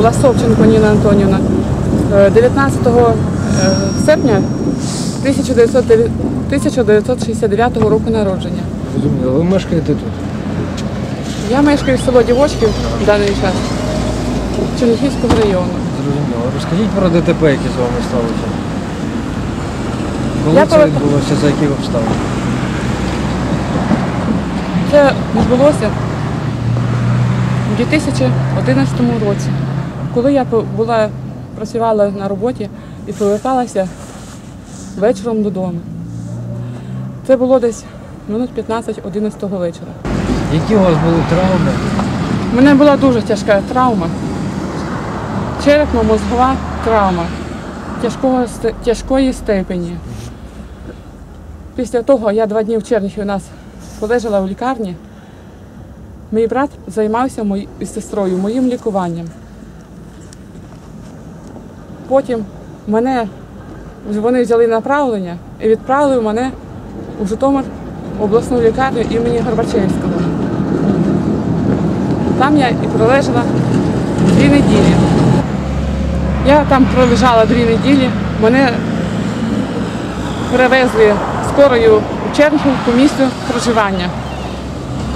була Совченко Ніна Антонівна. Е, 19 е, серпня 1969 року народження. Розуміло, ви мешкаєте тут. Я мешкаю в село Дівочків в даний час Черніхівського району. Зрозуміло. Розкажіть про ДТП, яке з вами сталося. Коли Я це відбулося, за яких обставин? Це відбулося у 2011 році, коли я була, працювала на роботі і поверталася вечором додому. Це було десь минут 15-11 вечора. Які у вас були травми? У мене була дуже тяжка травма. Черепно-мозгова травма тяжкого, тяжкої степені. Після того я два дні в Черніхі у нас полежала в лікарні. Мій брат займався мої- сестрою моїм лікуванням. Потім мене вони взяли направлення і відправили мене у Житомир обласну лікарню імені Горбачевського. Там я і пролежала дві неділі. Я там пролежала дві неділі. Мене перевезли скорою у Чернігів по місцю проживання.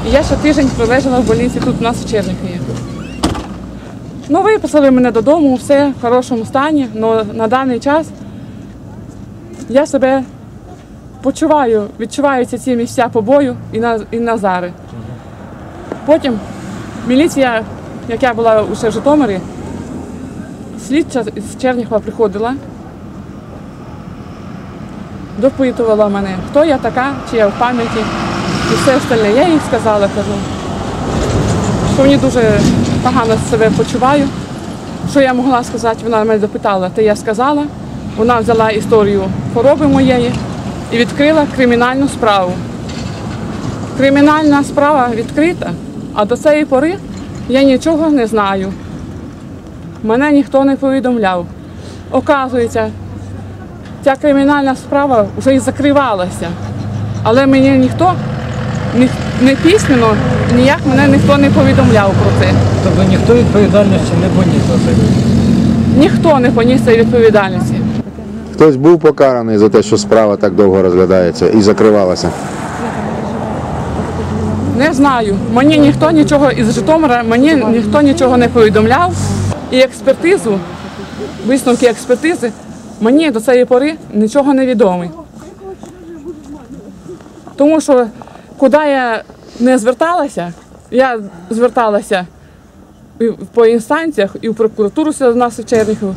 Я ще тиждень пролежала в больниці тут у нас в Чернігові. Ну, виписали мене додому, все в хорошому стані, але на даний час я себе почуваю, відчуваються ці місця побою і, на, і Назари. Потім міліція, як я була уже в Житомирі, слідча з Черніхова приходила, допитувала мене, хто я така, чи я в пам'яті, і все остальне. Я їй сказала, кажу, що мені дуже погано себе почуваю. Що я могла сказати, вона мене допитала, те я сказала. Вона взяла історію хвороби моєї і відкрила кримінальну справу. Кримінальна справа відкрита, а до цієї пори я нічого не знаю. Мене ніхто не повідомляв. Оказується, ця кримінальна справа вже і закривалася, але мені ніхто ні, не письменно, ніяк мене ніхто не повідомляв про це. Тобто ніхто відповідальності не поніс за це. Ніхто не поніс цієї відповідальності. Хтось був покараний за те, що справа так довго розглядається і закривалася. Не знаю. Мені ніхто нічого із Житомира, мені ніхто нічого не повідомляв. І експертизу, висновки експертизи, мені до цієї пори нічого не відомі. Тому що куди я не зверталася, я зверталася по інстанціях, і в прокуратуру в нас в Чернігові.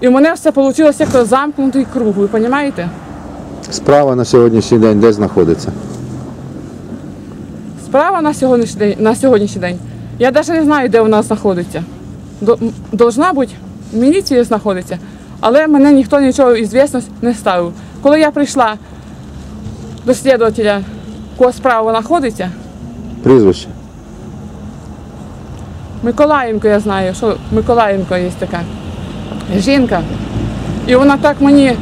І в мене все вийшло як замкнутий круг, ви розумієте? Справа на сьогоднішній день де знаходиться? Справа на сьогоднішній день, на сьогоднішній день. Я навіть не знаю, де вона знаходиться. До- Должна бути, в міліції знаходиться, але мене ніхто нічого ізвісно не ставив. Коли я прийшла до слідувателя, кого справа знаходиться, Прізвище. Миколаєнко, я знаю, що Миколаєнко є така жінка. І вона так мені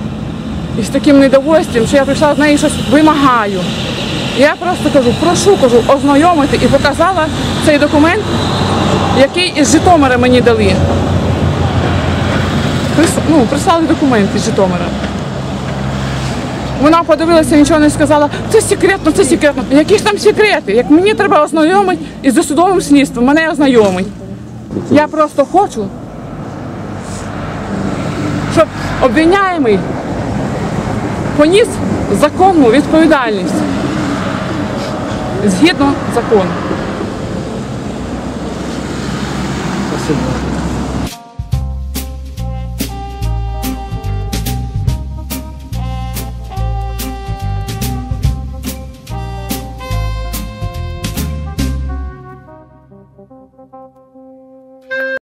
із таким недовольством, що я прийшла з неї щось вимагаю. Я просто кажу, прошу кажу, ознайомити і показала цей документ, який із Житомира мені дали. Прис- Ну, прислали документ із Житомира. Вона подивилася, нічого не сказала. Це секретно, це секретно. Які ж там секрети? Як мені треба ознайомити із досудовим слідством, мене ознайомить. Я просто хочу, щоб обвиняємий поніс законну відповідальність згідно закону.